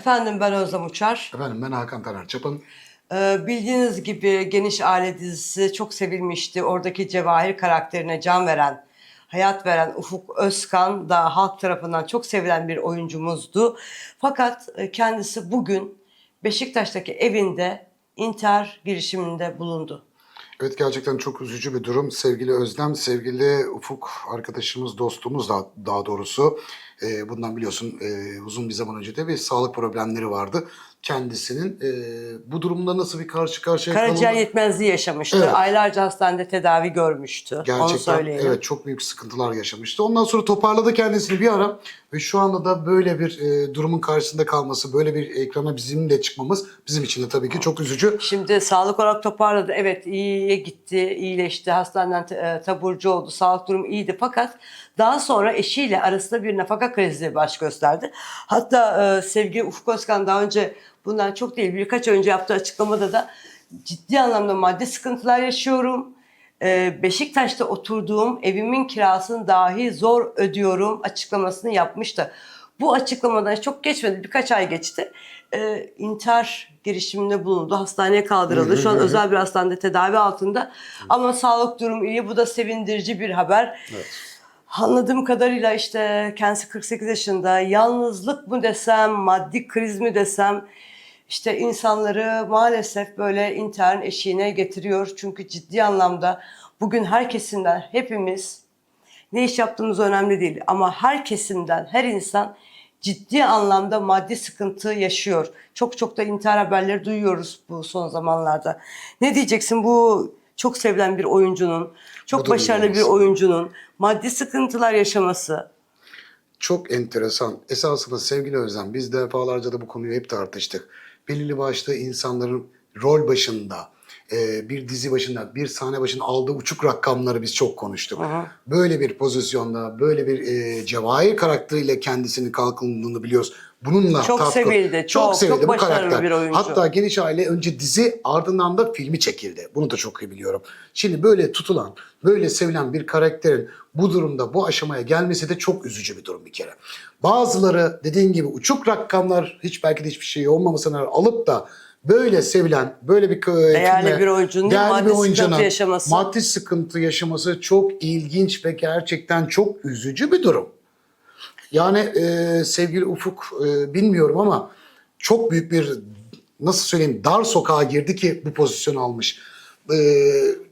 Efendim ben Özlem Uçar. Efendim ben Hakan Taner Çapın. Ee, bildiğiniz gibi Geniş Aile dizisi çok sevilmişti. Oradaki Cevahir karakterine can veren, hayat veren Ufuk Özkan da halk tarafından çok sevilen bir oyuncumuzdu. Fakat e, kendisi bugün Beşiktaş'taki evinde intihar girişiminde bulundu. Evet gerçekten çok üzücü bir durum. Sevgili Özlem, sevgili Ufuk arkadaşımız, dostumuz da daha doğrusu. E, bundan biliyorsun e, uzun bir zaman önce de bir sağlık problemleri vardı. Kendisinin e, bu durumda nasıl bir karşı karşıya Karaciğer kalındı- yetmezliği yaşamıştı. Evet. Aylarca hastanede tedavi görmüştü. Onu Gerçekten söyleyelim. evet çok büyük sıkıntılar yaşamıştı. Ondan sonra toparladı kendisini bir ara ve şu anda da böyle bir e, durumun karşısında kalması, böyle bir ekrana bizim de çıkmamız bizim için de tabii ki çok üzücü. Şimdi sağlık olarak toparladı. Evet iyiye gitti, iyileşti. Hastaneden e, taburcu oldu. Sağlık durumu iyiydi. Fakat daha sonra eşiyle arasında bir nafaka krizi baş gösterdi. Hatta e, sevgili Ufuk Özkan daha önce bundan çok değil birkaç önce yaptığı açıklamada da ciddi anlamda maddi sıkıntılar yaşıyorum. E, Beşiktaş'ta oturduğum evimin kirasını dahi zor ödüyorum açıklamasını yapmıştı. Bu açıklamadan çok geçmedi, birkaç ay geçti. Ee, intihar girişiminde bulundu. Hastaneye kaldırıldı. Şu an özel bir hastanede tedavi altında. Ama sağlık durumu iyi. Bu da sevindirici bir haber. Anladığım kadarıyla işte kendisi 48 yaşında. Yalnızlık mı desem, maddi kriz mi desem işte insanları maalesef böyle intiharın eşiğine getiriyor. Çünkü ciddi anlamda bugün herkesinden hepimiz ne iş yaptığımız önemli değil ama her kesimden her insan ciddi anlamda maddi sıkıntı yaşıyor. Çok çok da intihar haberleri duyuyoruz bu son zamanlarda. Ne diyeceksin bu çok sevilen bir oyuncunun, çok başarılı bir oyuncunun maddi sıkıntılar yaşaması Çok enteresan. Esasında sevgili Özlem biz defalarca da bu konuyu hep tartıştık. Belirli başlı insanların rol başında, e, bir dizi başında, bir sahne başında aldığı uçuk rakamları biz çok konuştuk. Böyle bir pozisyonda, böyle bir e, cevahir karakteriyle kendisini kalkındığını biliyoruz. Bununla Çok tatlı- sevildi, çok, çok başarılı bir oyuncu. Hatta Geniş Aile önce dizi ardından da filmi çekildi. Bunu da çok iyi biliyorum. Şimdi böyle tutulan, böyle sevilen bir karakterin bu durumda bu aşamaya gelmesi de çok üzücü bir durum bir kere. Bazıları dediğin gibi uçuk rakamlar hiç belki de hiçbir şey olmamasına alıp da böyle sevilen, böyle bir Değerli bir oyuncunun değerli maddi bir sıkıntı oyuncunun yaşaması. Maddi sıkıntı yaşaması çok ilginç ve gerçekten çok üzücü bir durum. Yani e, sevgili Ufuk e, bilmiyorum ama çok büyük bir nasıl söyleyeyim dar sokağa girdi ki bu pozisyon almış. E,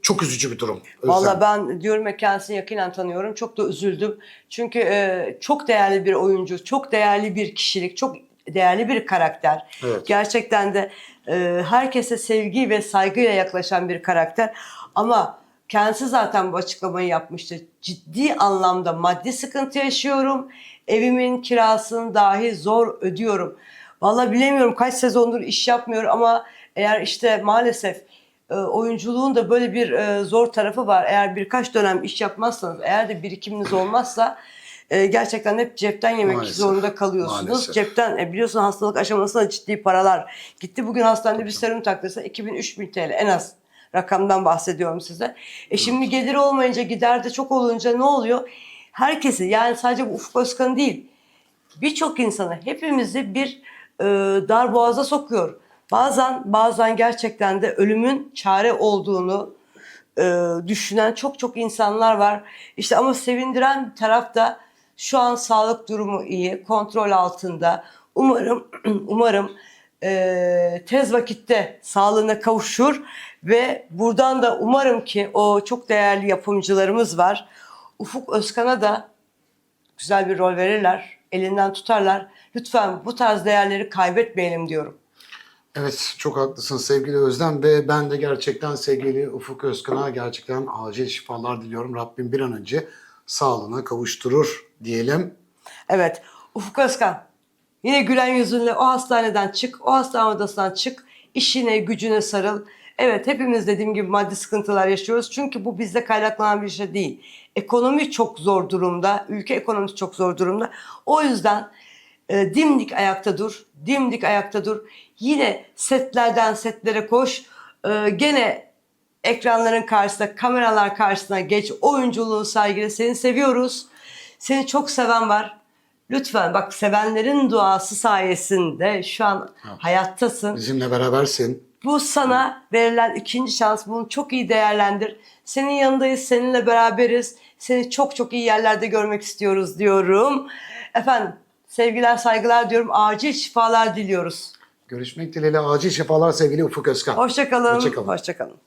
çok üzücü bir durum. Valla ben diyorum ya kendisini yakinen tanıyorum. Çok da üzüldüm. Çünkü e, çok değerli bir oyuncu, çok değerli bir kişilik, çok değerli bir karakter. Evet. Gerçekten de e, herkese sevgi ve saygıyla yaklaşan bir karakter. Ama kendisi zaten bu açıklamayı yapmıştı. Ciddi anlamda maddi sıkıntı yaşıyorum. Evimin kirasını dahi zor ödüyorum. Valla bilemiyorum kaç sezondur iş yapmıyor ama eğer işte maalesef e, oyunculuğun da böyle bir e, zor tarafı var. Eğer birkaç dönem iş yapmazsanız, eğer de birikiminiz olmazsa e, gerçekten hep cepten yemek Maalesef, zorunda kalıyorsunuz. maalesef. Cepten e, biliyorsun hastalık aşamasında ciddi paralar. Gitti bugün hastanede bir serum taktırsa 2000-3000 TL en az rakamdan bahsediyorum size. E şimdi geliri olmayınca gider de çok olunca ne oluyor? Herkesi yani sadece bu Ufuk Özkan değil birçok insanı hepimizi bir e, dar boğaza sokuyor. Bazen bazen gerçekten de ölümün çare olduğunu e, düşünen çok çok insanlar var. İşte ama sevindiren taraf da şu an sağlık durumu iyi, kontrol altında. Umarım umarım e, tez vakitte sağlığına kavuşur ve buradan da umarım ki o çok değerli yapımcılarımız var. Ufuk Özkan'a da güzel bir rol verirler, elinden tutarlar. Lütfen bu tarz değerleri kaybetmeyelim diyorum. Evet çok haklısın sevgili Özlem ve ben de gerçekten sevgili Ufuk Özkan'a gerçekten acil şifalar diliyorum. Rabbim bir an önce sağlığına kavuşturur diyelim. Evet, Ufuk Özkan. Yine gülen yüzünle o hastaneden çık, o hastane odasından çık, işine, gücüne sarıl. Evet, hepimiz dediğim gibi maddi sıkıntılar yaşıyoruz. Çünkü bu bizde kaynaklanan bir şey değil. Ekonomi çok zor durumda, ülke ekonomisi çok zor durumda. O yüzden e, dimdik ayakta dur, dimdik ayakta dur. Yine setlerden setlere koş. E, gene ekranların karşısında, kameralar karşısına geç. Oyunculuğun saygıyla seni seviyoruz. Seni çok seven var. Lütfen bak sevenlerin duası sayesinde şu an hayattasın. Bizimle berabersin. Bu sana verilen ikinci şans. Bunu çok iyi değerlendir. Senin yanındayız, seninle beraberiz. Seni çok çok iyi yerlerde görmek istiyoruz diyorum. Efendim sevgiler, saygılar diyorum. Acil şifalar diliyoruz. Görüşmek dileğiyle acil şifalar sevgili Ufuk Özkan. Hoşçakalın. Hoşça kalın. Hoşçakalın.